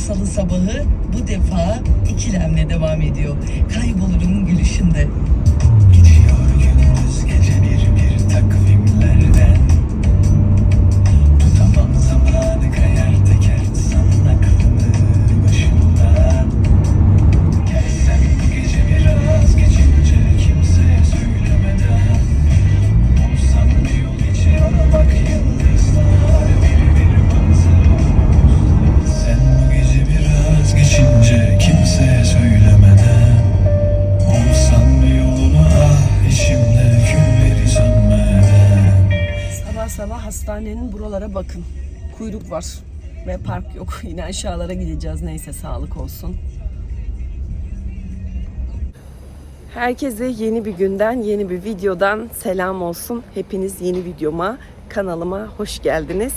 salı sabahı bu defa ikilemle devam ediyor. Kaybolurum gülüşünde. Kuyruk var ve park yok. Yine aşağılara gideceğiz. Neyse sağlık olsun. Herkese yeni bir günden, yeni bir videodan selam olsun. Hepiniz yeni videoma, kanalıma hoş geldiniz.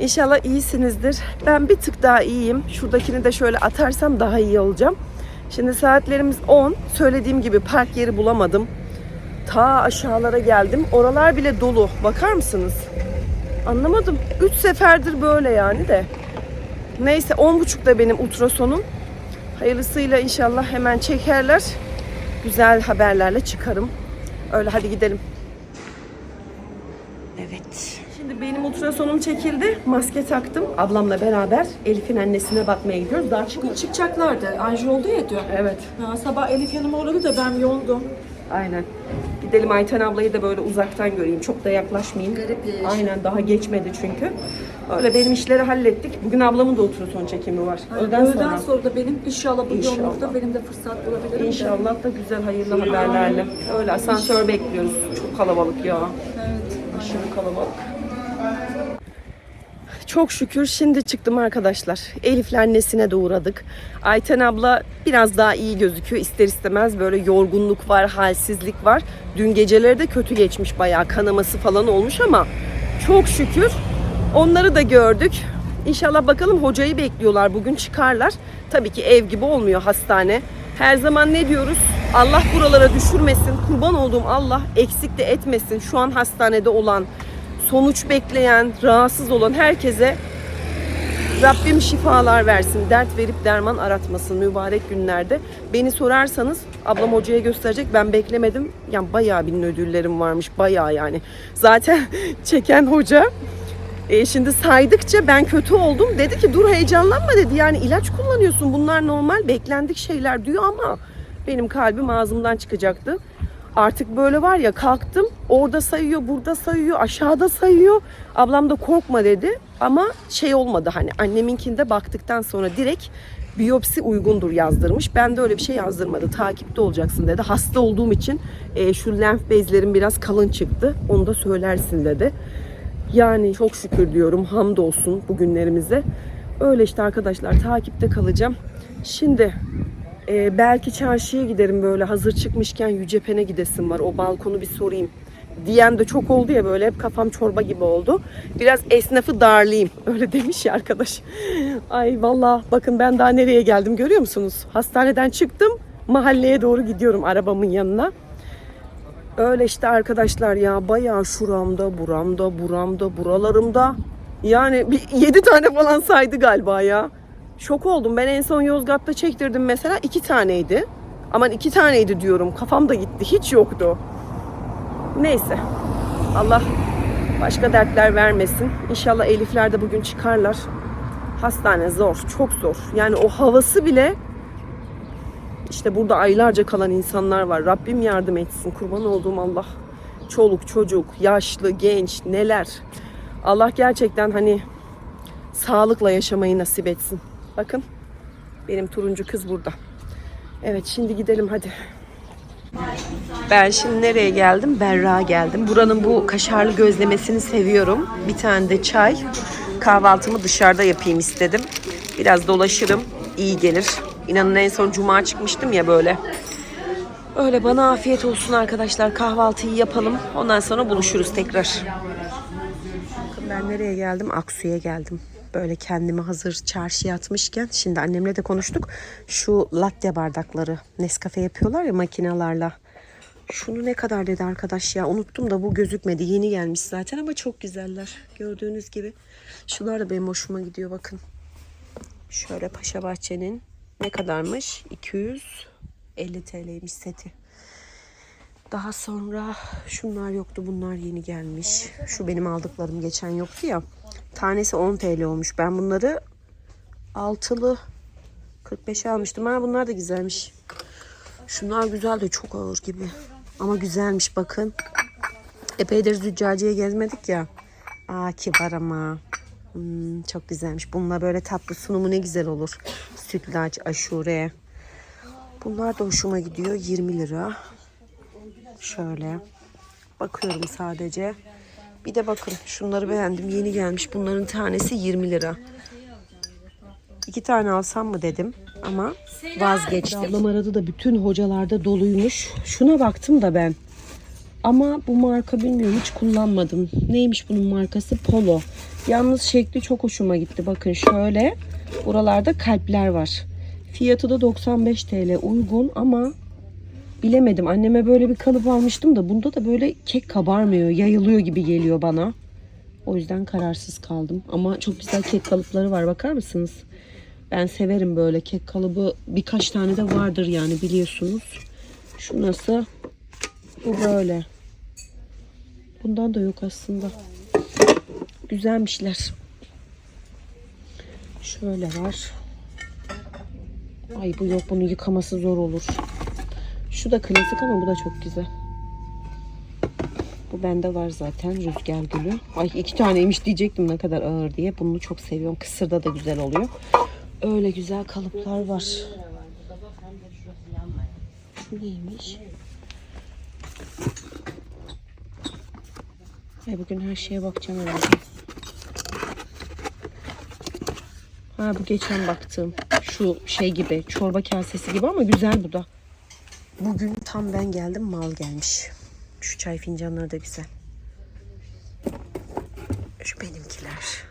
İnşallah iyisinizdir. Ben bir tık daha iyiyim. Şuradakini de şöyle atarsam daha iyi olacağım. Şimdi saatlerimiz 10. Söylediğim gibi park yeri bulamadım. Ta aşağılara geldim. Oralar bile dolu. Bakar mısınız? Anlamadım. 3 seferdir böyle yani de. Neyse 10.30'da benim ultrasonum. Hayırlısıyla inşallah hemen çekerler. Güzel haberlerle çıkarım. Öyle hadi gidelim. Evet. Şimdi benim ultrasonum çekildi. Maske taktım. Ablamla beraber Elif'in annesine bakmaya gidiyoruz. Daha. Bugün çıkacaklardı. Anji oldu ya dün. Evet. Ha, sabah Elif yanıma uğradı da ben yoğundum. Aynen. Gidelim Ayten ablayı da böyle uzaktan göreyim. Çok da yaklaşmayayım. Garip bir. Aynen daha geçmedi çünkü. Öyle benim işleri hallettik. Bugün ablamın da ultrason çekimi var. Öğleden, Öğleden sonra. sonra da benim inşallah bu İnşallah. yoğunlukta benim de fırsat bulabilirim. de. İnşallah da güzel hayırlı haberlerle. Öyle asansör bekliyoruz. Çok kalabalık ya. Evet. Aşırı kalabalık. Çok şükür şimdi çıktım arkadaşlar. Elif'le annesine de uğradık. Ayten abla biraz daha iyi gözüküyor. İster istemez böyle yorgunluk var, halsizlik var. Dün geceleri de kötü geçmiş bayağı kanaması falan olmuş ama çok şükür onları da gördük. İnşallah bakalım hocayı bekliyorlar. Bugün çıkarlar. Tabii ki ev gibi olmuyor hastane. Her zaman ne diyoruz? Allah buralara düşürmesin. Kurban olduğum Allah eksik de etmesin. Şu an hastanede olan, sonuç bekleyen, rahatsız olan herkese Rabbim şifalar versin. Dert verip derman aratmasın mübarek günlerde. Beni sorarsanız ablam hocaya gösterecek. Ben beklemedim. Yani bayağı bin ödüllerim varmış. Bayağı yani. Zaten çeken hoca e, şimdi saydıkça ben kötü oldum. Dedi ki dur heyecanlanma dedi. Yani ilaç kullanıyorsun. Bunlar normal beklendik şeyler diyor ama benim kalbim ağzımdan çıkacaktı. Artık böyle var ya kalktım orada sayıyor burada sayıyor aşağıda sayıyor. Ablam da korkma dedi ama şey olmadı hani anneminkinde baktıktan sonra direkt biyopsi uygundur yazdırmış. Ben de öyle bir şey yazdırmadı. Takipte olacaksın dedi. Hasta olduğum için e, şu lenf bezlerim biraz kalın çıktı. Onu da söylersin dedi. Yani çok şükür diyorum hamdolsun bugünlerimize. Öyle işte arkadaşlar takipte kalacağım. Şimdi e, belki çarşıya giderim böyle hazır çıkmışken Yücepen'e gidesim var. O balkonu bir sorayım. Diyen de çok oldu ya böyle hep kafam çorba gibi oldu. Biraz esnafı darlayayım. Öyle demiş ya arkadaş. Ay vallahi bakın ben daha nereye geldim görüyor musunuz? Hastaneden çıktım mahalleye doğru gidiyorum arabamın yanına. Öyle işte arkadaşlar ya bayağı şuramda, buramda, buramda, buralarımda. Yani bir 7 tane falan saydı galiba ya. Şok oldum. Ben en son Yozgat'ta çektirdim mesela iki taneydi. Aman iki taneydi diyorum. Kafam da gitti. Hiç yoktu. Neyse. Allah başka dertler vermesin. İnşallah Elifler de bugün çıkarlar. Hastane zor. Çok zor. Yani o havası bile işte burada aylarca kalan insanlar var. Rabbim yardım etsin. Kurban olduğum Allah. Çoluk, çocuk, yaşlı, genç, neler. Allah gerçekten hani sağlıkla yaşamayı nasip etsin. Bakın benim turuncu kız burada. Evet şimdi gidelim hadi. Ben şimdi nereye geldim? Berra geldim. Buranın bu kaşarlı gözlemesini seviyorum. Bir tane de çay. Kahvaltımı dışarıda yapayım istedim. Biraz dolaşırım. iyi gelir. İnanın en son cuma çıkmıştım ya böyle. Öyle bana afiyet olsun arkadaşlar. Kahvaltıyı yapalım. Ondan sonra buluşuruz tekrar. Bakın ben nereye geldim? Aksu'ya geldim. Böyle kendimi hazır çarşıya atmışken şimdi annemle de konuştuk. Şu latte bardakları Nescafe yapıyorlar ya makinalarla. Şunu ne kadar dedi arkadaş ya unuttum da bu gözükmedi. Yeni gelmiş zaten ama çok güzeller. Gördüğünüz gibi. Şunlar da benim hoşuma gidiyor bakın. Şöyle Paşa Bahçe'nin ne kadarmış? 250 TL'ymiş seti. Daha sonra şunlar yoktu. Bunlar yeni gelmiş. Şu benim aldıklarım geçen yoktu ya. Tanesi 10 TL olmuş. Ben bunları altılı 45'e almıştım. Ha bunlar da güzelmiş. Şunlar güzel de çok ağır gibi. Ama güzelmiş bakın. Epeydir züccaciye gezmedik ya. Aa kibar ama. Hmm, çok güzelmiş. Bununla böyle tatlı sunumu ne güzel olur. Sütlaç, aşure. Bunlar da hoşuma gidiyor. 20 lira. Şöyle. Bakıyorum sadece. Bir de bakın şunları beğendim. Yeni gelmiş. Bunların tanesi 20 lira. İki tane alsam mı dedim ama vazgeçtim. Ablam aradı da bütün hocalarda doluymuş. Şuna baktım da ben. Ama bu marka bilmiyorum hiç kullanmadım. Neymiş bunun markası? Polo. Yalnız şekli çok hoşuma gitti. Bakın şöyle buralarda kalpler var. Fiyatı da 95 TL uygun ama bilemedim. Anneme böyle bir kalıp almıştım da bunda da böyle kek kabarmıyor. Yayılıyor gibi geliyor bana. O yüzden kararsız kaldım. Ama çok güzel kek kalıpları var. Bakar mısınız? Ben severim böyle kek kalıbı. Birkaç tane de vardır yani biliyorsunuz. Şu nasıl? Bu böyle. Bundan da yok aslında. Güzelmişler. Şöyle var. Ay bu yok. Bunu yıkaması zor olur. Şu da klasik ama bu da çok güzel. Bu bende var zaten rüzgar gülü. Ay iki taneymiş diyecektim ne kadar ağır diye. Bunu çok seviyorum. Kısırda da güzel oluyor. Öyle güzel kalıplar var. Şu neymiş? Ay bugün her şeye bakacağım herhalde. Ha bu geçen baktığım şu şey gibi çorba kasesi gibi ama güzel bu da. Bugün tam ben geldim mal gelmiş. Şu çay fincanları da güzel. Şu benimkiler.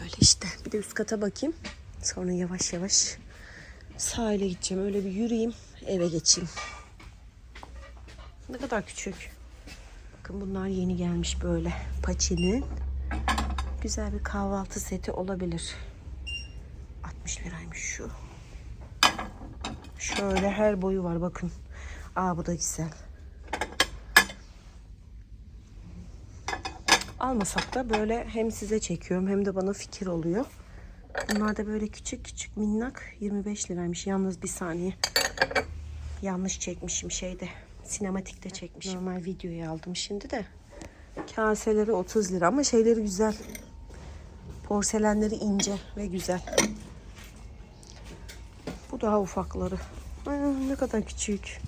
Böyle işte. Bir de üst kata bakayım. Sonra yavaş yavaş sahile gideceğim. Öyle bir yürüyeyim. Eve geçeyim. Ne kadar küçük. Bakın bunlar yeni gelmiş böyle. Paçinin. Güzel bir kahvaltı seti olabilir. 60 liraymış şu. Şöyle her boyu var bakın. Aa bu da güzel. Almasak da böyle hem size çekiyorum hem de bana fikir oluyor. Bunlar da böyle küçük küçük minnak 25 liraymış. Yalnız bir saniye. Yanlış çekmişim şeyde. Sinematikte çekmişim. Normal videoyu aldım şimdi de. Kaseleri 30 lira ama şeyleri güzel. Porselenleri ince ve güzel. Bu daha ufakları. Ay, ne kadar küçük.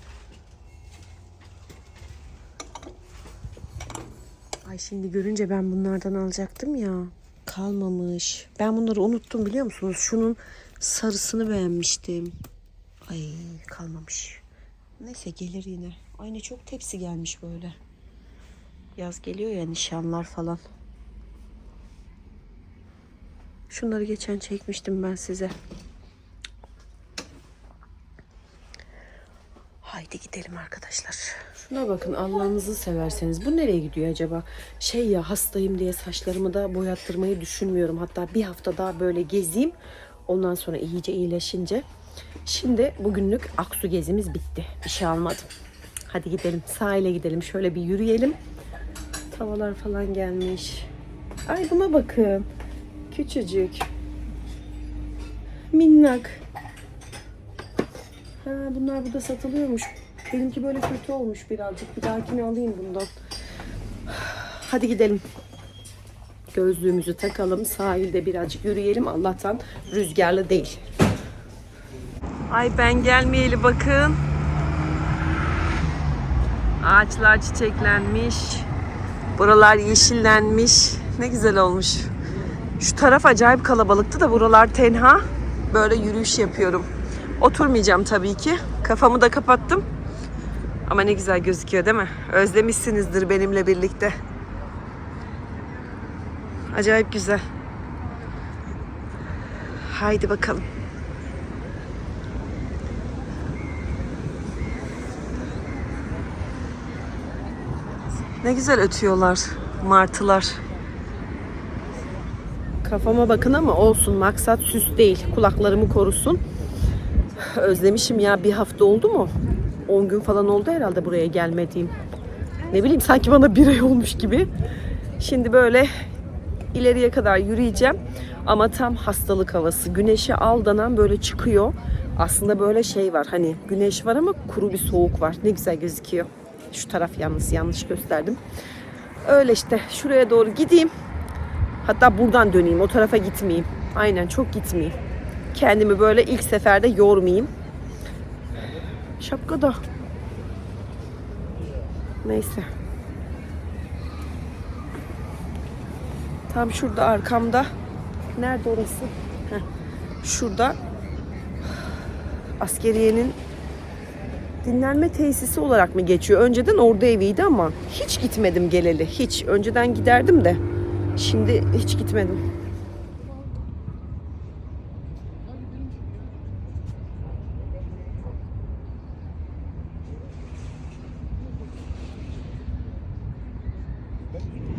Ay şimdi görünce ben bunlardan alacaktım ya. Kalmamış. Ben bunları unuttum biliyor musunuz? Şunun sarısını beğenmiştim. Ay kalmamış. Neyse gelir yine. Aynı çok tepsi gelmiş böyle. Yaz geliyor ya nişanlar falan. Şunları geçen çekmiştim ben size. Haydi gidelim arkadaşlar. Şuna bakın Allah'ınızı severseniz. Bu nereye gidiyor acaba? Şey ya hastayım diye saçlarımı da boyattırmayı düşünmüyorum. Hatta bir hafta daha böyle gezeyim. Ondan sonra iyice iyileşince. Şimdi bugünlük Aksu gezimiz bitti. Bir şey almadım. Hadi gidelim sahile gidelim. Şöyle bir yürüyelim. Tavalar falan gelmiş. Ay buna bakın. Küçücük. Minnak. Ha, bunlar burada satılıyormuş. Benimki böyle kötü olmuş birazcık. Bir dahakini alayım bundan. Hadi gidelim. Gözlüğümüzü takalım. Sahilde birazcık yürüyelim. Allah'tan rüzgarlı değil. Ay ben gelmeyeli bakın. Ağaçlar çiçeklenmiş. Buralar yeşillenmiş. Ne güzel olmuş. Şu taraf acayip kalabalıktı da buralar tenha. Böyle yürüyüş yapıyorum. Oturmayacağım tabii ki. Kafamı da kapattım. Ama ne güzel gözüküyor değil mi? Özlemişsinizdir benimle birlikte. Acayip güzel. Haydi bakalım. Ne güzel ötüyorlar martılar. Kafama bakın ama olsun maksat süs değil. Kulaklarımı korusun. Özlemişim ya bir hafta oldu mu? 10 gün falan oldu herhalde buraya gelmediğim. Ne bileyim sanki bana bir ay olmuş gibi. Şimdi böyle ileriye kadar yürüyeceğim. Ama tam hastalık havası. Güneşe aldanan böyle çıkıyor. Aslında böyle şey var hani güneş var ama kuru bir soğuk var. Ne güzel gözüküyor. Şu taraf yalnız yanlış gösterdim. Öyle işte şuraya doğru gideyim. Hatta buradan döneyim. O tarafa gitmeyeyim. Aynen çok gitmeyeyim. Kendimi böyle ilk seferde yormayayım. Şapka da. Neyse. Tam şurada arkamda. Nerede orası? Heh. Şurada askeriyenin dinlenme tesisi olarak mı geçiyor? Önceden orada eviydi ama hiç gitmedim geleli. Hiç. Önceden giderdim de. Şimdi hiç gitmedim.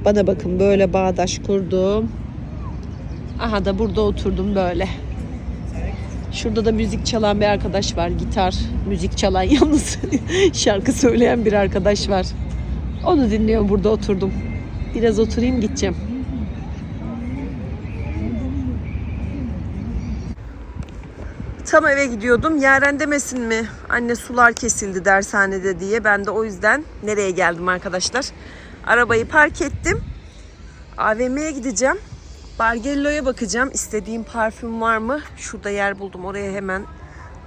Bana bakın böyle bağdaş kurdum. Aha da burada oturdum böyle. Şurada da müzik çalan bir arkadaş var. Gitar, müzik çalan yalnız şarkı söyleyen bir arkadaş var. Onu dinliyorum burada oturdum. Biraz oturayım gideceğim. Tam eve gidiyordum. Yaren demesin mi? Anne sular kesildi dershanede diye. Ben de o yüzden nereye geldim arkadaşlar? Arabayı park ettim. AVM'ye gideceğim. Bargello'ya bakacağım. İstediğim parfüm var mı? Şurada yer buldum. Oraya hemen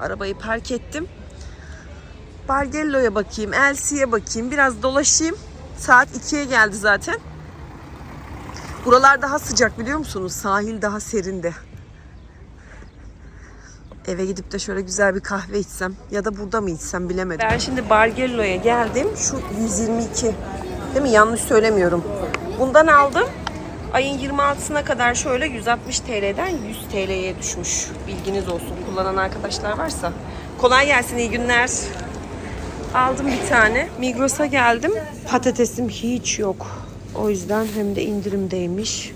arabayı park ettim. Bargello'ya bakayım. Elsie'ye bakayım. Biraz dolaşayım. Saat 2'ye geldi zaten. Buralar daha sıcak biliyor musunuz? Sahil daha serindi. Eve gidip de şöyle güzel bir kahve içsem ya da burada mı içsem bilemedim. Ben şimdi Bargello'ya geldim. Şu 122. Değil mi? Yanlış söylemiyorum. Bundan aldım. Ayın 26'sına kadar şöyle 160 TL'den 100 TL'ye düşmüş. Bilginiz olsun. Kullanan arkadaşlar varsa. Kolay gelsin. iyi günler. Aldım bir tane. Migros'a geldim. Patatesim hiç yok. O yüzden hem de indirimdeymiş.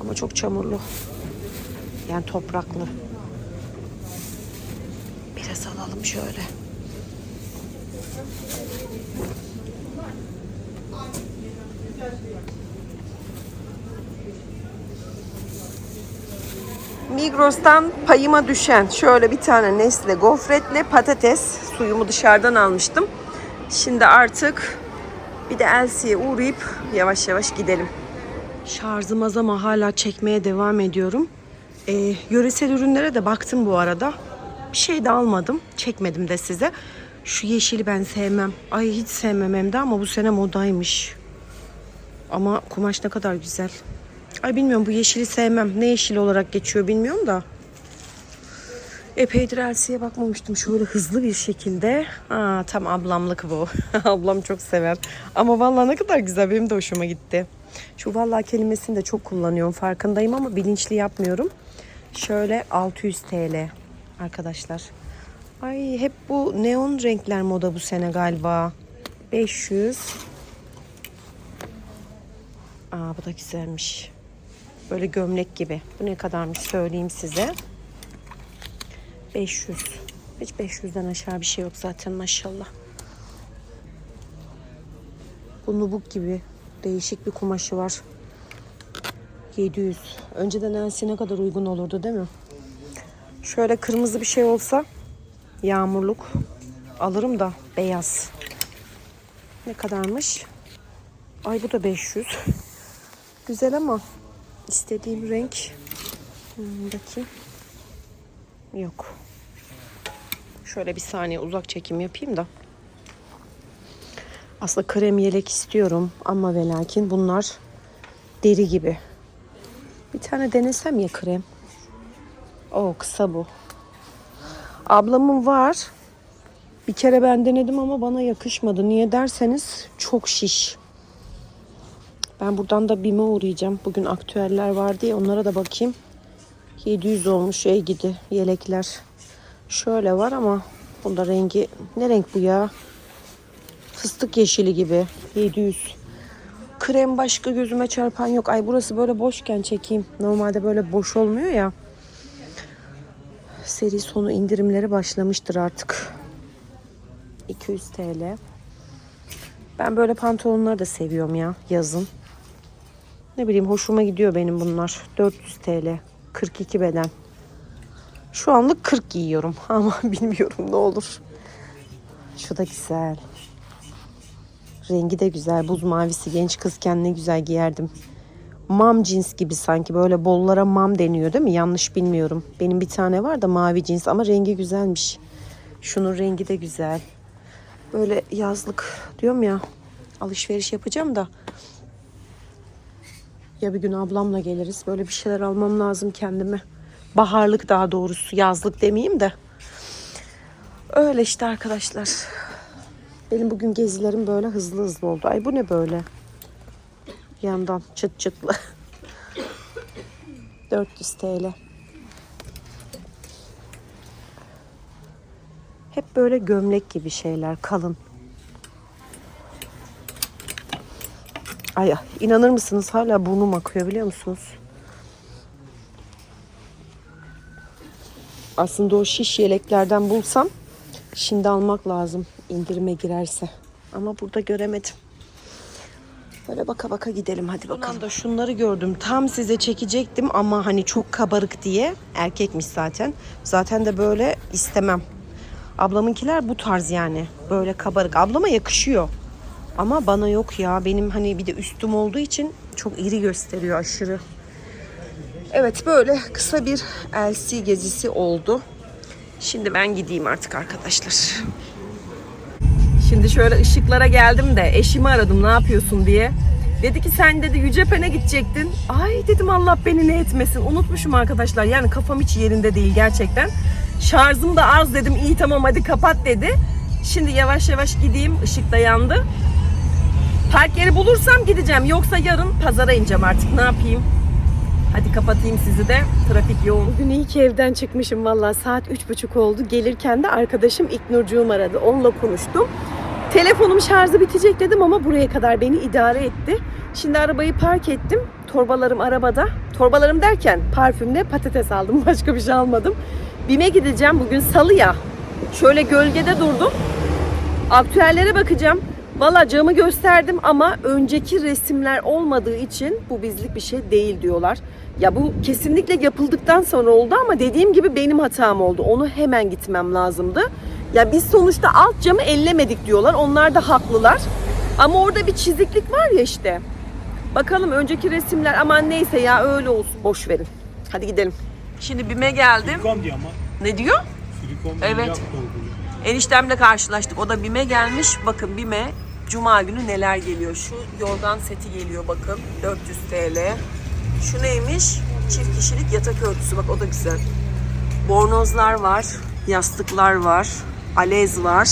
Ama çok çamurlu. Yani topraklı. Biraz alalım şöyle. Migros'tan payıma düşen şöyle bir tane Nesle gofretle patates suyumu dışarıdan almıştım. Şimdi artık bir de Elsie'ye uğrayıp yavaş yavaş gidelim. Şarjım az ama hala çekmeye devam ediyorum. Ee, yöresel ürünlere de baktım bu arada. Bir şey de almadım. Çekmedim de size. Şu yeşili ben sevmem. Ay hiç sevmem hem de ama bu sene modaymış. Ama kumaş ne kadar güzel. Ay bilmiyorum bu yeşili sevmem. Ne yeşil olarak geçiyor bilmiyorum da. Epeydir Elsie'ye bakmamıştım şöyle hızlı bir şekilde. Aa, tam ablamlık bu. Ablam çok sever. Ama vallahi ne kadar güzel benim de hoşuma gitti. Şu vallahi kelimesini de çok kullanıyorum farkındayım ama bilinçli yapmıyorum. Şöyle 600 TL arkadaşlar. Ay hep bu neon renkler moda bu sene galiba. 500. Aa bu da güzelmiş. Böyle gömlek gibi. Bu ne kadarmış söyleyeyim size. 500. Hiç 500'den aşağı bir şey yok zaten maşallah. Bu nubuk gibi değişik bir kumaşı var. 700. Önceden Elsi ne kadar uygun olurdu değil mi? Şöyle kırmızı bir şey olsa yağmurluk alırım da beyaz. Ne kadarmış? Ay bu da 500. Güzel ama istediğim renk Hmm, bakayım. Yok. Şöyle bir saniye uzak çekim yapayım da. Aslında krem yelek istiyorum ama ve lakin bunlar deri gibi. Bir tane denesem ya krem. O kısa bu. Ablamın var. Bir kere ben denedim ama bana yakışmadı. Niye derseniz çok şiş. Ben buradan da BİM'e uğrayacağım. Bugün aktüeller var diye onlara da bakayım. 700 olmuş şey gidi yelekler. Şöyle var ama bunda rengi ne renk bu ya? Fıstık yeşili gibi. 700. krem başka gözüme çarpan yok. Ay burası böyle boşken çekeyim. Normalde böyle boş olmuyor ya. Seri sonu indirimleri başlamıştır artık. 200 TL. Ben böyle pantolonları da seviyorum ya yazın. Ne bileyim hoşuma gidiyor benim bunlar. 400 TL. 42 beden. Şu anlık 40 giyiyorum ama bilmiyorum ne olur. Şu da güzel. Rengi de güzel. Buz mavisi genç kızken ne güzel giyerdim. Mam cins gibi sanki böyle bollara mam deniyor değil mi? Yanlış bilmiyorum. Benim bir tane var da mavi cins ama rengi güzelmiş. Şunun rengi de güzel. Böyle yazlık diyorum ya alışveriş yapacağım da ya bir gün ablamla geliriz. Böyle bir şeyler almam lazım kendime. Baharlık daha doğrusu. Yazlık demeyeyim de. Öyle işte arkadaşlar. Benim bugün gezilerim böyle hızlı hızlı oldu. Ay bu ne böyle? Yandan çıt çıtlı. 400 TL. Hep böyle gömlek gibi şeyler kalın. Ay ay, inanır mısınız hala burnum akıyor biliyor musunuz? Aslında o şiş yeleklerden bulsam şimdi almak lazım indirime girerse. Ama burada göremedim. Böyle baka baka gidelim hadi bakalım. da şunları gördüm. Tam size çekecektim ama hani çok kabarık diye. Erkekmiş zaten. Zaten de böyle istemem. Ablamınkiler bu tarz yani. Böyle kabarık. Ablama yakışıyor. Ama bana yok ya. Benim hani bir de üstüm olduğu için çok iri gösteriyor aşırı. Evet böyle kısa bir LC gezisi oldu. Şimdi ben gideyim artık arkadaşlar. Şimdi şöyle ışıklara geldim de eşimi aradım ne yapıyorsun diye. Dedi ki sen dedi Yücepen'e gidecektin. Ay dedim Allah beni ne etmesin. Unutmuşum arkadaşlar. Yani kafam hiç yerinde değil gerçekten. Şarjım da az dedim. İyi tamam hadi kapat dedi. Şimdi yavaş yavaş gideyim. Işık da yandı. Park yeri bulursam gideceğim. Yoksa yarın pazara ineceğim artık. Ne yapayım? Hadi kapatayım sizi de. Trafik yoğun. Bugün iyi ki evden çıkmışım valla. Saat üç buçuk oldu. Gelirken de arkadaşım İknurcuğum aradı. Onunla konuştum. Telefonum şarjı bitecek dedim ama buraya kadar beni idare etti. Şimdi arabayı park ettim. Torbalarım arabada. Torbalarım derken parfümle patates aldım. Başka bir şey almadım. BİM'e gideceğim. Bugün salı ya. Şöyle gölgede durdum. Aktüellere bakacağım. Valla camı gösterdim ama önceki resimler olmadığı için bu bizlik bir şey değil diyorlar. Ya bu kesinlikle yapıldıktan sonra oldu ama dediğim gibi benim hatam oldu. Onu hemen gitmem lazımdı. Ya biz sonuçta alt camı ellemedik diyorlar. Onlar da haklılar. Ama orada bir çiziklik var ya işte. Bakalım önceki resimler aman neyse ya öyle olsun boş verin. Hadi gidelim. Şimdi BİM'e geldim. Silikon diyor ama. Ne diyor? Silikon Evet. Eniştemle karşılaştık. O da BİM'e gelmiş. Bakın BİM'e Cuma günü neler geliyor. Şu yorgan seti geliyor bakın. 400 TL. Şu neymiş? Çift kişilik yatak örtüsü. Bak o da güzel. Bornozlar var. Yastıklar var. Alez var.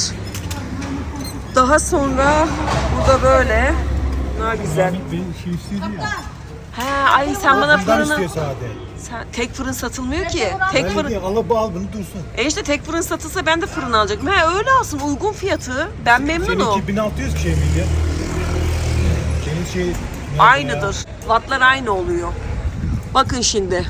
Daha sonra burada böyle. Bunlar güzel. Benim şey. He, ay sen bana sade. Sen, tek fırın satılmıyor ki. Tek Öyle fırın... değil, al bu al bunu dursun. E işte tek fırın satılsa ben de fırın alacaktım. He öyle alsın uygun fiyatı. Ben memnunum. Seninki 1600 şey miydi? Senin şey... nerede Aynıdır. Wattlar aynı oluyor. Bakın şimdi.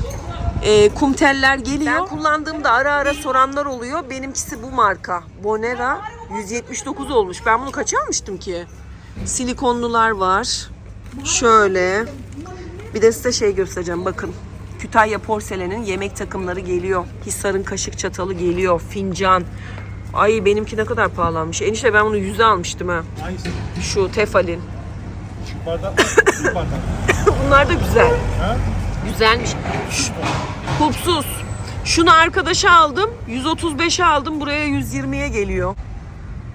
E, kum teller geliyor. Ben kullandığımda ara ara soranlar oluyor. Benimkisi bu marka. Bonera 179 olmuş. Ben bunu kaça almıştım ki? Silikonlular var. Şöyle. Bir de size şey göstereceğim. Bakın. Kütahya Porselen'in yemek takımları geliyor. Hisar'ın kaşık çatalı geliyor. Fincan. Ay benimki ne kadar pahalanmış. Enişte ben bunu 100'e almıştım ha. Hangisi? Şu tefalin. Bardak. Bardak. Bunlar da güzel. Ha? Güzelmiş. Kulpsuz. Şunu arkadaşa aldım. 135'e aldım. Buraya 120'ye geliyor.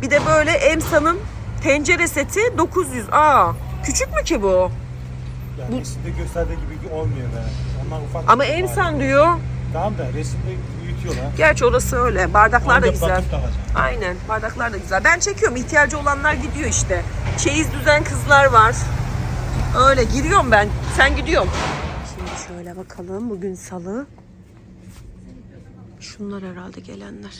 Bir de böyle Emsa'nın tencere seti 900. Aa, küçük mü ki bu? Yani resimde gösterdiği gibi olmuyor be. Onlar ufak. Ama Emsan diyor. Tamam da resimde büyütüyorlar. Gerçi orası öyle. Bardaklar da güzel. Aynen. Bardaklar da güzel. Ben çekiyorum. İhtiyacı olanlar gidiyor işte. Çeyiz düzen kızlar var. Öyle giriyorum ben. Sen gidiyorsun. Şimdi şöyle bakalım. Bugün salı. Şunlar herhalde gelenler.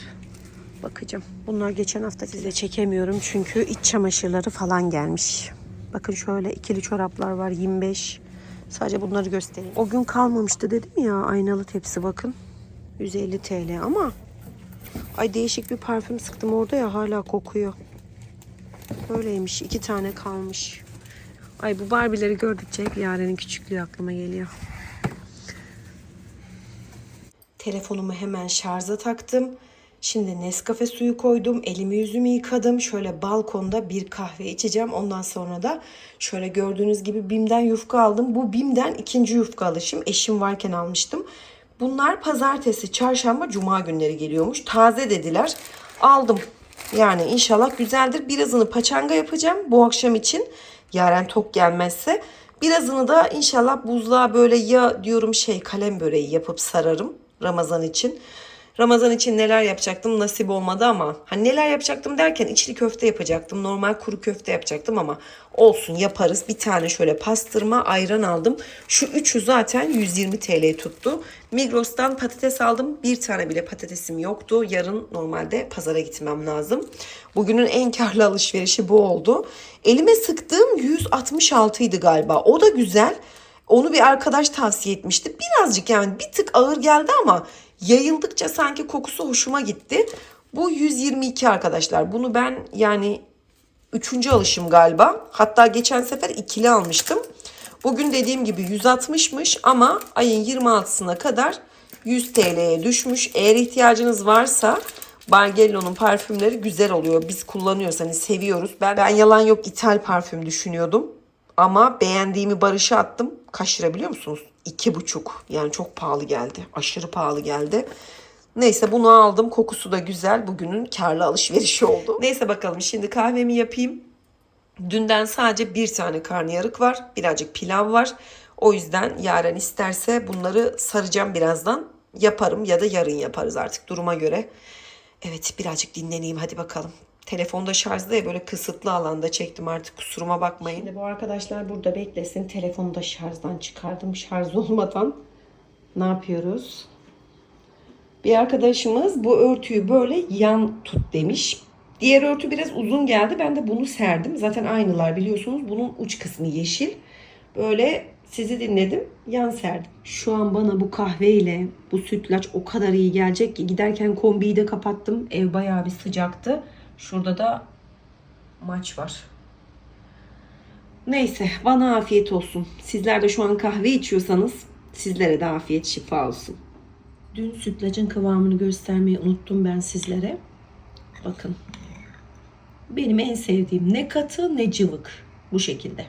Bakacağım. Bunlar geçen hafta size çekemiyorum çünkü iç çamaşırları falan gelmiş. Bakın şöyle ikili çoraplar var 25. Sadece bunları göstereyim. O gün kalmamıştı dedim ya aynalı tepsi bakın. 150 TL ama ay değişik bir parfüm sıktım orada ya hala kokuyor. Öyleymiş. iki tane kalmış. Ay bu Barbie'leri gördükçe hep Yaren'in küçüklüğü aklıma geliyor. Telefonumu hemen şarja taktım. Şimdi Nescafe suyu koydum. Elimi yüzümü yıkadım. Şöyle balkonda bir kahve içeceğim. Ondan sonra da şöyle gördüğünüz gibi Bim'den yufka aldım. Bu Bim'den ikinci yufka alışım. Eşim varken almıştım. Bunlar pazartesi, çarşamba, cuma günleri geliyormuş. Taze dediler. Aldım. Yani inşallah güzeldir. Birazını paçanga yapacağım bu akşam için. Yaren tok gelmezse. Birazını da inşallah buzluğa böyle ya diyorum şey kalem böreği yapıp sararım Ramazan için. Ramazan için neler yapacaktım nasip olmadı ama hani neler yapacaktım derken içli köfte yapacaktım. Normal kuru köfte yapacaktım ama olsun yaparız. Bir tane şöyle pastırma ayran aldım. Şu üçü zaten 120 TL tuttu. Migros'tan patates aldım. Bir tane bile patatesim yoktu. Yarın normalde pazara gitmem lazım. Bugünün en karlı alışverişi bu oldu. Elime sıktığım 166 idi galiba. O da güzel. Onu bir arkadaş tavsiye etmişti. Birazcık yani bir tık ağır geldi ama yayıldıkça sanki kokusu hoşuma gitti. Bu 122 arkadaşlar. Bunu ben yani üçüncü alışım galiba. Hatta geçen sefer ikili almıştım. Bugün dediğim gibi 160'mış ama ayın 26'sına kadar 100 TL'ye düşmüş. Eğer ihtiyacınız varsa Bargello'nun parfümleri güzel oluyor. Biz kullanıyoruz hani seviyoruz. Ben, ben yalan yok ithal parfüm düşünüyordum. Ama beğendiğimi Barış'a attım. Kaç lira biliyor musunuz? İki buçuk. Yani çok pahalı geldi. Aşırı pahalı geldi. Neyse bunu aldım. Kokusu da güzel. Bugünün karlı alışverişi oldu. Neyse bakalım şimdi kahvemi yapayım. Dünden sadece bir tane karnıyarık var. Birazcık pilav var. O yüzden Yaren isterse bunları saracağım birazdan. Yaparım ya da yarın yaparız artık duruma göre. Evet birazcık dinleneyim hadi bakalım. Telefonda şarjda ya böyle kısıtlı alanda çektim artık kusuruma bakmayın. Şimdi bu arkadaşlar burada beklesin. Telefonu da şarjdan çıkardım şarj olmadan. Ne yapıyoruz? Bir arkadaşımız bu örtüyü böyle yan tut demiş. Diğer örtü biraz uzun geldi. Ben de bunu serdim. Zaten aynılar biliyorsunuz. Bunun uç kısmı yeşil. Böyle sizi dinledim. Yan serdim. Şu an bana bu kahveyle bu sütlaç o kadar iyi gelecek ki giderken kombiyi de kapattım. Ev bayağı bir sıcaktı. Şurada da maç var. Neyse bana afiyet olsun. Sizler de şu an kahve içiyorsanız sizlere de afiyet şifa olsun. Dün sütlacın kıvamını göstermeyi unuttum ben sizlere. Bakın. Benim en sevdiğim ne katı ne cıvık. Bu şekilde.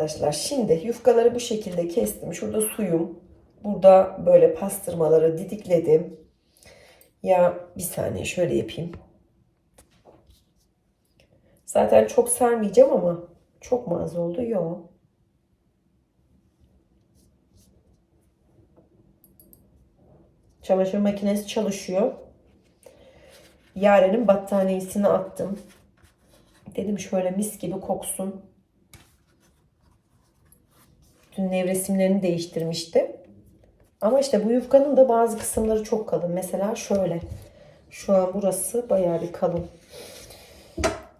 Arkadaşlar şimdi yufkaları bu şekilde kestim. Şurada suyum. Burada böyle pastırmaları didikledim. Ya bir saniye şöyle yapayım. Zaten çok sarmayacağım ama çok mu az oldu? Yok. Çamaşır makinesi çalışıyor. Yaren'in battaniyesini attım. Dedim şöyle mis gibi koksun. Dün nevresimlerini değiştirmişti. Ama işte bu yufkanın da bazı kısımları çok kalın. Mesela şöyle. Şu an burası bayağı bir kalın.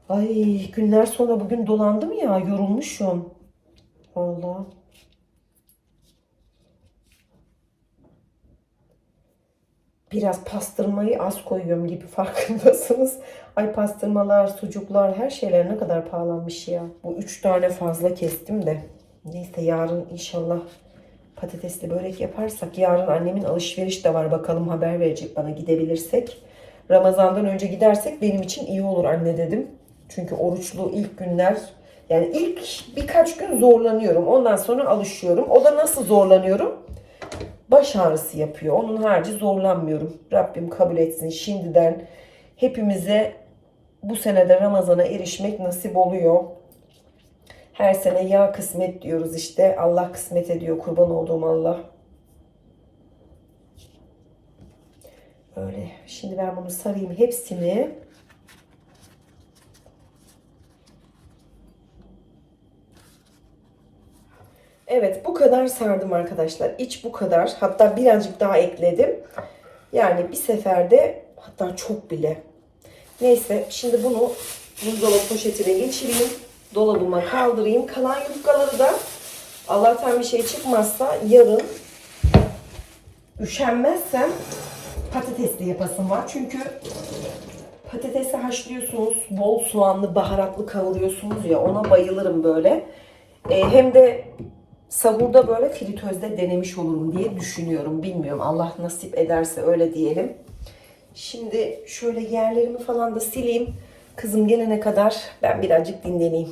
Ay günler sonra bugün dolandım ya yorulmuşum. Vallahi. Biraz pastırmayı az koyuyorum gibi farkındasınız. Ay pastırmalar, sucuklar her şeyler ne kadar pahalanmış ya. Bu üç tane fazla kestim de. Neyse yarın inşallah patatesli börek yaparsak yarın annemin alışveriş de var bakalım haber verecek bana gidebilirsek. Ramazandan önce gidersek benim için iyi olur anne dedim. Çünkü oruçlu ilk günler yani ilk birkaç gün zorlanıyorum. Ondan sonra alışıyorum. O da nasıl zorlanıyorum? Baş ağrısı yapıyor. Onun harici zorlanmıyorum. Rabbim kabul etsin şimdiden. Hepimize bu senede Ramazan'a erişmek nasip oluyor. Her sene ya kısmet diyoruz işte. Allah kısmet ediyor. Kurban olduğum Allah. Öyle. Şimdi ben bunu sarayım hepsini. Evet bu kadar sardım arkadaşlar. İç bu kadar. Hatta birazcık daha ekledim. Yani bir seferde hatta çok bile. Neyse şimdi bunu buzdolabı poşetine geçireyim. Dolabıma kaldırayım. Kalan yufkaları da Allah'tan bir şey çıkmazsa yarın üşenmezsem patatesli yapasım var. Çünkü patatesi haşlıyorsunuz, bol soğanlı, baharatlı kavuruyorsunuz ya ona bayılırım böyle. Ee, hem de sahurda böyle fritözde denemiş olurum diye düşünüyorum. Bilmiyorum Allah nasip ederse öyle diyelim. Şimdi şöyle yerlerimi falan da sileyim. Kızım gelene kadar ben birazcık dinleneyim.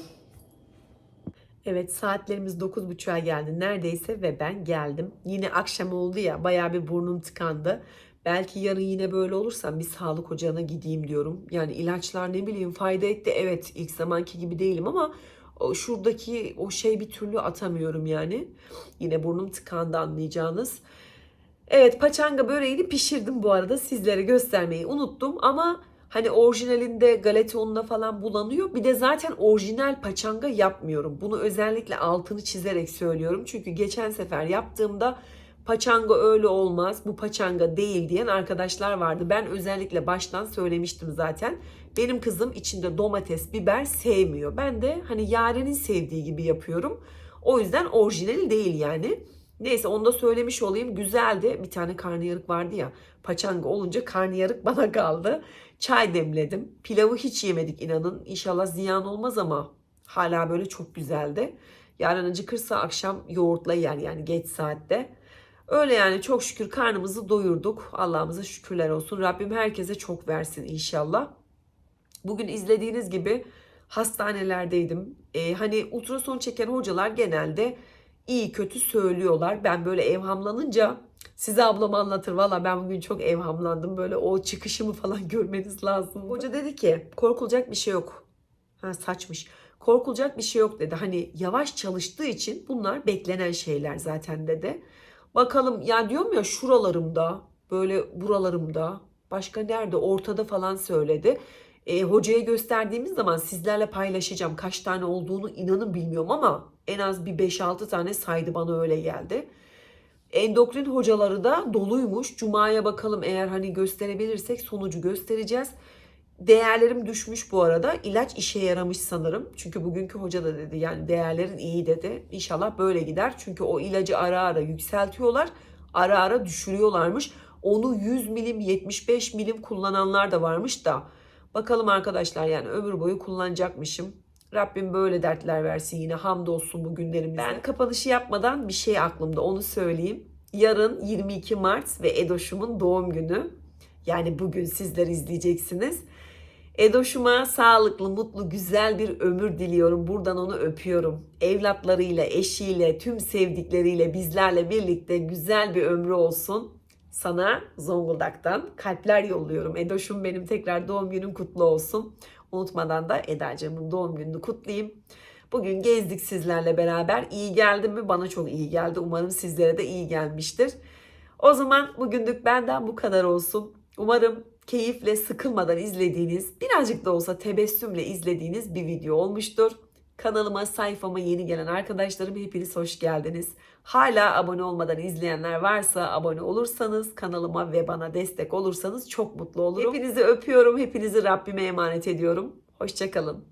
Evet saatlerimiz 9.30'a geldi neredeyse ve ben geldim. Yine akşam oldu ya bayağı bir burnum tıkandı. Belki yarın yine böyle olursam bir sağlık ocağına gideyim diyorum. Yani ilaçlar ne bileyim fayda etti. Evet ilk zamanki gibi değilim ama şuradaki o şey bir türlü atamıyorum yani. Yine burnum tıkandı anlayacağınız. Evet paçanga böreğini pişirdim bu arada sizlere göstermeyi unuttum ama hani orijinalinde galeta ununa falan bulanıyor. Bir de zaten orijinal paçanga yapmıyorum. Bunu özellikle altını çizerek söylüyorum. Çünkü geçen sefer yaptığımda paçanga öyle olmaz bu paçanga değil diyen arkadaşlar vardı. Ben özellikle baştan söylemiştim zaten. Benim kızım içinde domates, biber sevmiyor. Ben de hani Yaren'in sevdiği gibi yapıyorum. O yüzden orijinali değil yani. Neyse onu da söylemiş olayım. Güzeldi. Bir tane karnıyarık vardı ya. Paçanga olunca karnıyarık bana kaldı. Çay demledim. Pilavı hiç yemedik inanın. İnşallah ziyan olmaz ama hala böyle çok güzeldi. Yarın acıkırsa akşam yoğurtla yer yani geç saatte. Öyle yani çok şükür karnımızı doyurduk. Allah'ımıza şükürler olsun. Rabbim herkese çok versin inşallah. Bugün izlediğiniz gibi hastanelerdeydim. Ee, hani ultrason çeken hocalar genelde iyi kötü söylüyorlar. Ben böyle evhamlanınca size ablam anlatır. Valla ben bugün çok evhamlandım. Böyle o çıkışımı falan görmeniz lazım. Hoca dedi ki korkulacak bir şey yok. Ha saçmış. Korkulacak bir şey yok dedi. Hani yavaş çalıştığı için bunlar beklenen şeyler zaten dedi. Bakalım ya diyorum ya şuralarımda böyle buralarımda başka nerede ortada falan söyledi. E, hocaya gösterdiğimiz zaman sizlerle paylaşacağım. Kaç tane olduğunu inanın bilmiyorum ama en az bir 5-6 tane saydı bana öyle geldi. Endokrin hocaları da doluymuş. Cuma'ya bakalım eğer hani gösterebilirsek sonucu göstereceğiz. Değerlerim düşmüş bu arada. İlaç işe yaramış sanırım. Çünkü bugünkü hoca da dedi yani değerlerin iyi dedi. İnşallah böyle gider. Çünkü o ilacı ara ara yükseltiyorlar. Ara ara düşürüyorlarmış. Onu 100 milim 75 milim kullananlar da varmış da. Bakalım arkadaşlar yani ömür boyu kullanacakmışım. Rabbim böyle dertler versin yine hamdolsun bu günlerimize. Ben kapanışı yapmadan bir şey aklımda onu söyleyeyim. Yarın 22 Mart ve Edoş'umun doğum günü. Yani bugün sizler izleyeceksiniz. Edoş'uma sağlıklı, mutlu, güzel bir ömür diliyorum. Buradan onu öpüyorum. Evlatlarıyla, eşiyle, tüm sevdikleriyle bizlerle birlikte güzel bir ömrü olsun. Sana Zonguldak'tan kalpler yolluyorum. Edoş'um benim tekrar doğum günün kutlu olsun. Unutmadan da Eda'cığımın doğum gününü kutlayayım. Bugün gezdik sizlerle beraber. İyi geldi mi? Bana çok iyi geldi. Umarım sizlere de iyi gelmiştir. O zaman bugünlük benden bu kadar olsun. Umarım keyifle sıkılmadan izlediğiniz, birazcık da olsa tebessümle izlediğiniz bir video olmuştur. Kanalıma, sayfama yeni gelen arkadaşlarım hepiniz hoş geldiniz. Hala abone olmadan izleyenler varsa abone olursanız, kanalıma ve bana destek olursanız çok mutlu olurum. Hepinizi öpüyorum, hepinizi Rabbime emanet ediyorum. Hoşçakalın.